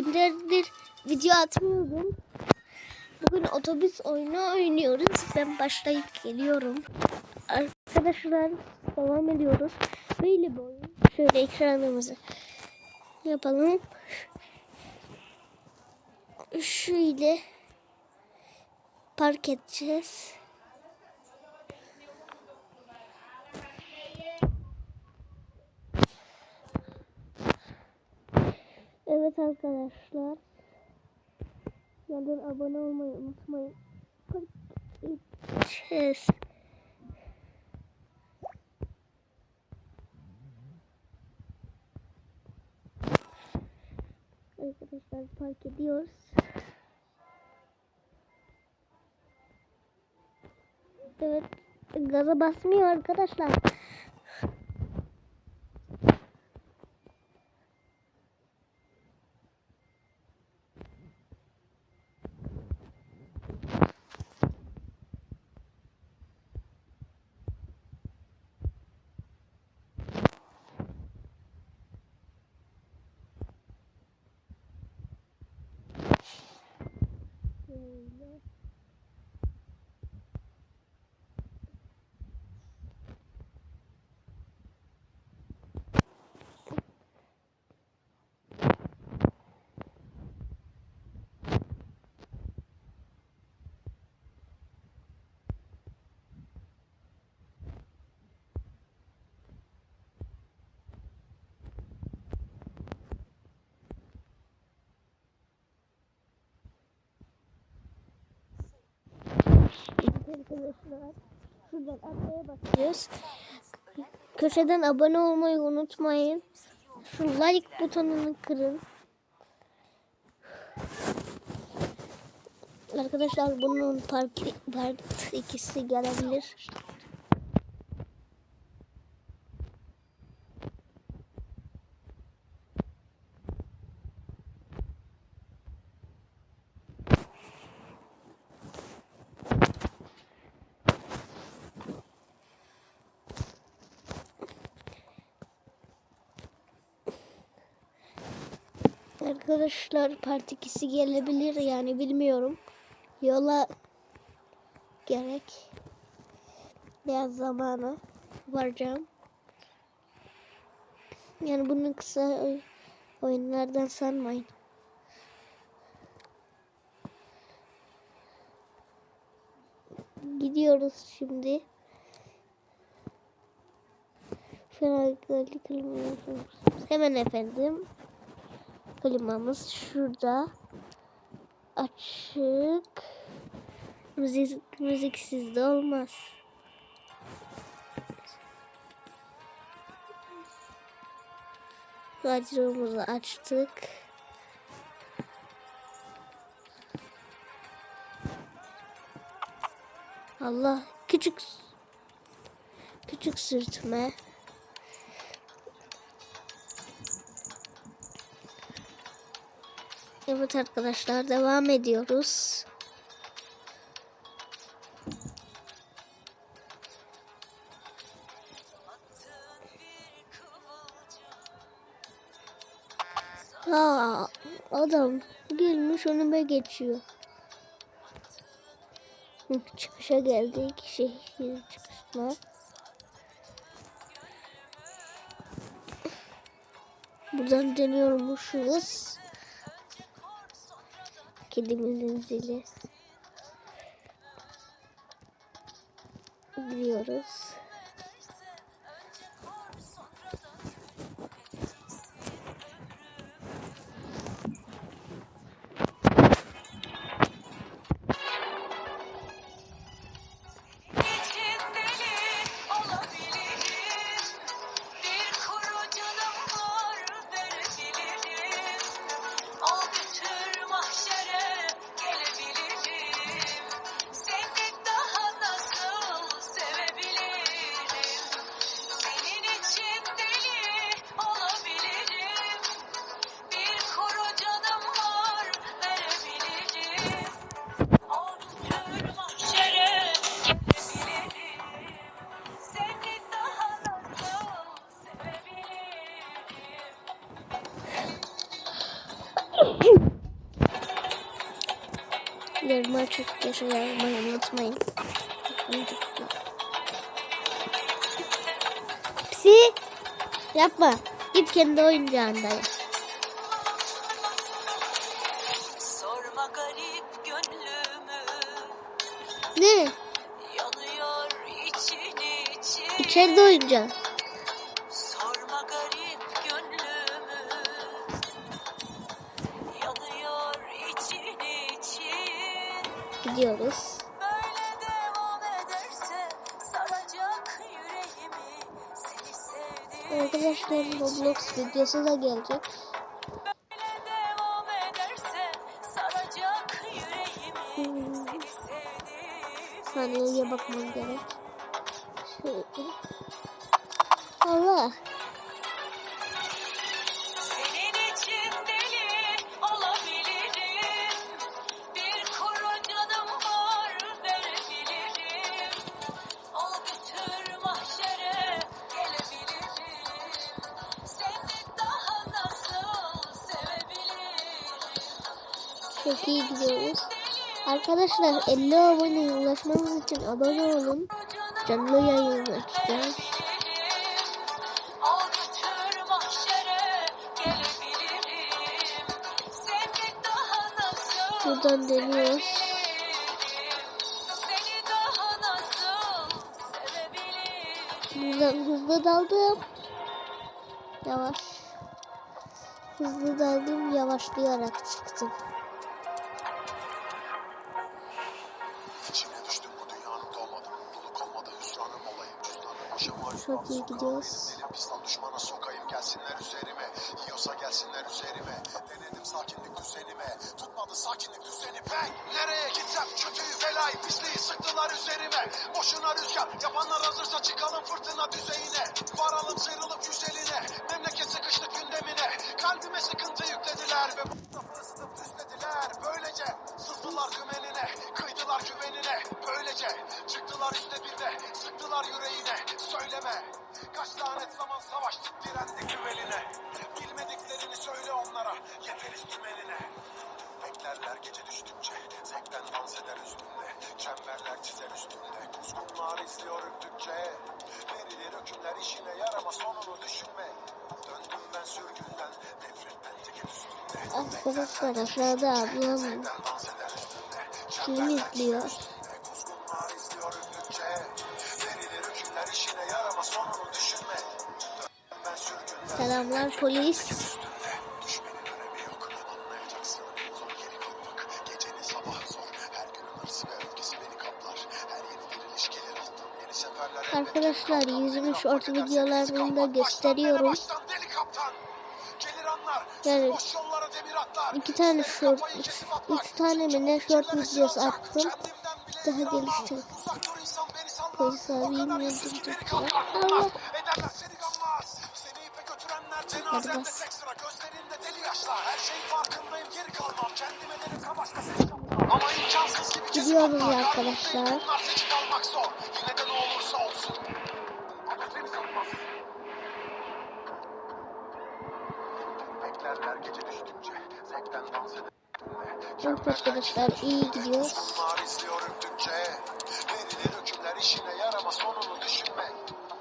günlerdir video atmıyordum. Bugün otobüs oyunu oynuyoruz. Ben başlayıp geliyorum. Arkadaşlar devam ediyoruz. Böyle bir oyun. Şöyle ekranımızı yapalım. Şöyle park edeceğiz. Evet arkadaşlar. Yandan abone olmayı unutmayın. Park edeceğiz. Arkadaşlar park ediyoruz. Evet. Gaza basmıyor arkadaşlar. Şöyle. Arkadaşlar şuradan atlaya basıyoruz. Köşeden abone olmayı unutmayın. Şu like butonunu kırın. Arkadaşlar bunun part, part ikisi gelebilir. Arkadaşlar part ikisi gelebilir yani bilmiyorum. Yola gerek. Biraz zamanı varacağım. Yani bunu kısa oy- oyunlardan sanmayın. Gidiyoruz şimdi. Felaket Hemen efendim. Klimamız şurada. Açık. Müzik, müziksiz de olmaz. Radyomuzu açtık. Allah küçük küçük sürtme. Evet arkadaşlar devam ediyoruz. Aa, adam gelmiş önüme geçiyor. Çıkışa geldik. Şehir çıkışına. Buradan dönüyormuşuz. Kedimizin zili. Gidiyoruz. Çok yaşa yazmayı unutmayın. Psi yapma. Git kendi oyuncağında yap. Sorma garip gönlümü Ne? Yanıyor için oyuncağın. Arkadaşlar Roblox videosu da gelecek. Hmm. Saniyeye bakmam gerek. Çok iyi gidiyoruz. Arkadaşlar 50 aboneye ulaşmamız için abone olun. Canlı yayın açacağız. Buradan dönüyoruz. Buradan hızlı daldım. Yavaş. Hızlı daldım yavaşlayarak çıktım. Çok iyi gidiyoruz. Pistan düşmana sokayım gelsinler üzerime. Yiyorsa gelsinler üzerime. Denedim sakinlik düzenime. Tutmadı sakinlik düzeni pek. Nereye gitsem kötüyü belayı pisliği sıktılar üzerime. Boşuna rüzgar yapanlar hazırsa çıkalım fırtına düzeyine. Varalım sıyrılıp güzeline. Memleket sıkıştık gündemine. Kalbime sıkıntı yüklediler ve bu ısıtıp süslediler. Böylece sızdılar kümenine. Kıydılar güvenine. Böylece çıktılar üstte bir de. Sıktılar yüreğine. Söyleme. Kaç lanet zaman savaştık direndik güveline. Bilmediklerini söyle onlara. Yeteriz dümenine. Beklerler gece düştükçe. Zevkten dans eder üstünde. Çemberler çizer üstünde. Kuzgunlar izliyor öptükçe. Verilir hükümler işine yarama sonunu düşünme. Döndüm ben sürgünden. Nefretten ceket üstünde. Arkadaşlar aşağıda ablam film izliyor. Selamlar polis. Arkadaşlar yüzümü short videolarında gösteriyorum. Yani iki tane short, üç tane mi ne short videosu attım. Daha geliştirdim. Uzak dur insan, beni salmaz. Polis O Evet arkadaşlar iyi hükümler işine yarama sonunu düşünme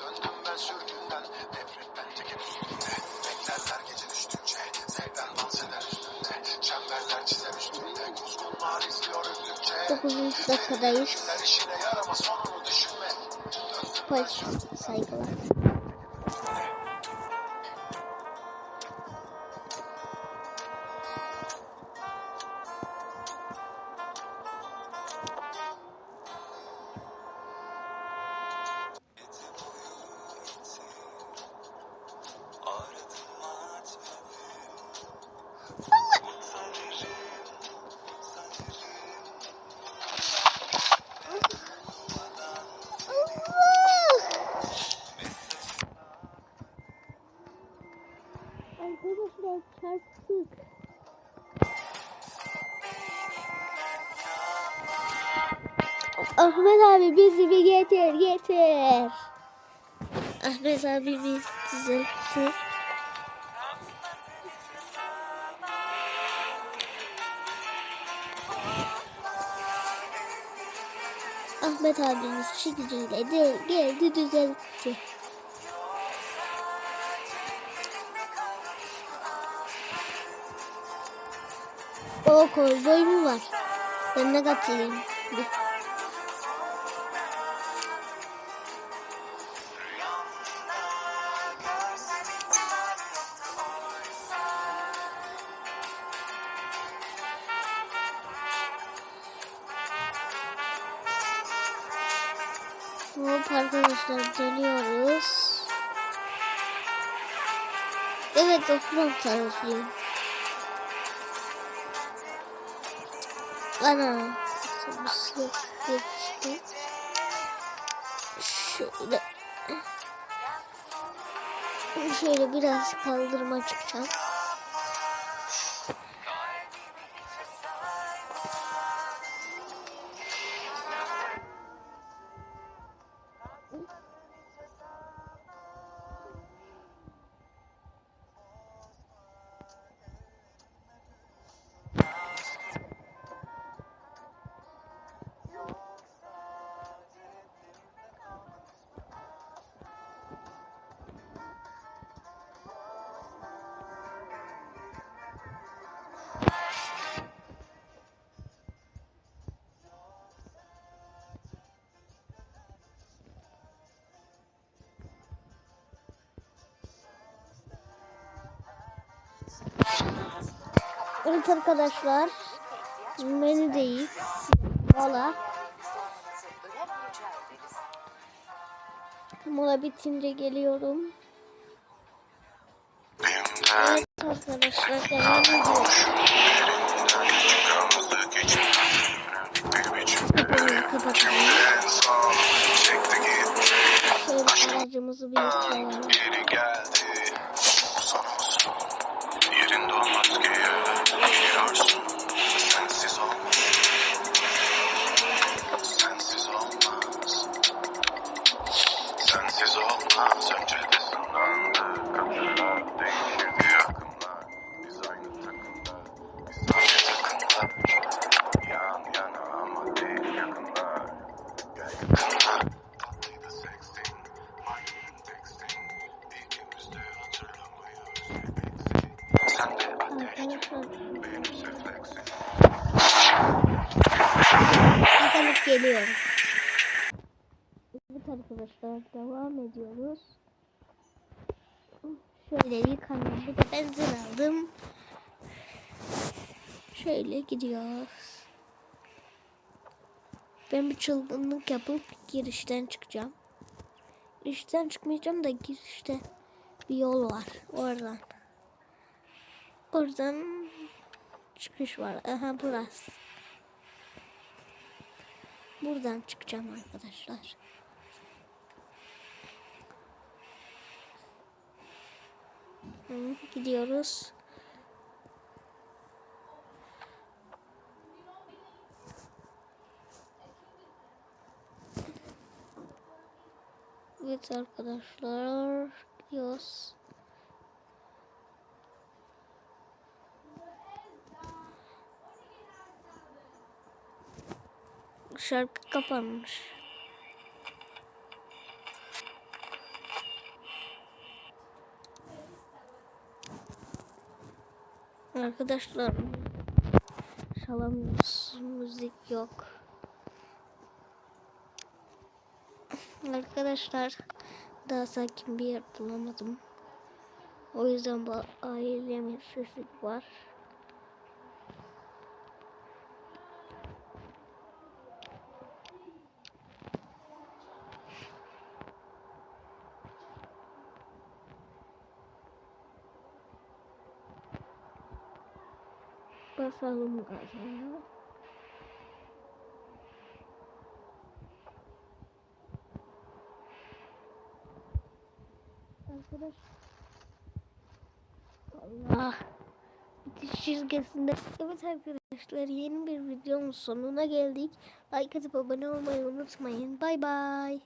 Döndüm ben sürgünden Nefretten ceket üstünde Beklerler gece düştükçe Zevkten dans eder üstünde Çemberler çizer üstünde Kuzgunlar izliyor öptükçe 9. dakikadayız. İşine yarama sonunu düşünme Döndüm Polis saygılar. Ahmet abi bizi bir getir getir. Ahmet abi biz düzeltti. Ahmet abimiz çekiciyle de geldi düzeltti. O koy boy mu var? Ben de katılayım. Bir. Evet okulum çalışıyor. Ana. Sabısı geçti. Şöyle. Şöyle biraz kaldırma çıkacağım. Evet arkadaşlar. Menüdeyiz. Mola. Mola bitince geliyorum. Evet arkadaşlar devam ediyoruz. Kapatalım. Şöyle aracımızı bir yıkanıp geliyorum. Evet arkadaşlar devam ediyoruz. Şöyle yıkandım. Bir de benzin aldım. Şöyle gidiyoruz. Ben bir çılgınlık yapıp girişten çıkacağım. Girişten çıkmayacağım da girişte bir yol var. Oradan. Oradan çıkış var. Aha burası. Buradan çıkacağım arkadaşlar. Gidiyoruz. Evet arkadaşlar gidiyoruz. Şarkı kapanmış. Arkadaşlar çalamıyoruz. Müzik yok. Arkadaşlar daha sakin bir yer bulamadım. O yüzden bu ailemin sesi var. Basalım gaza. Çizgisinde. Evet arkadaşlar yeni bir videonun sonuna geldik. Like atıp abone olmayı unutmayın. Bay bay.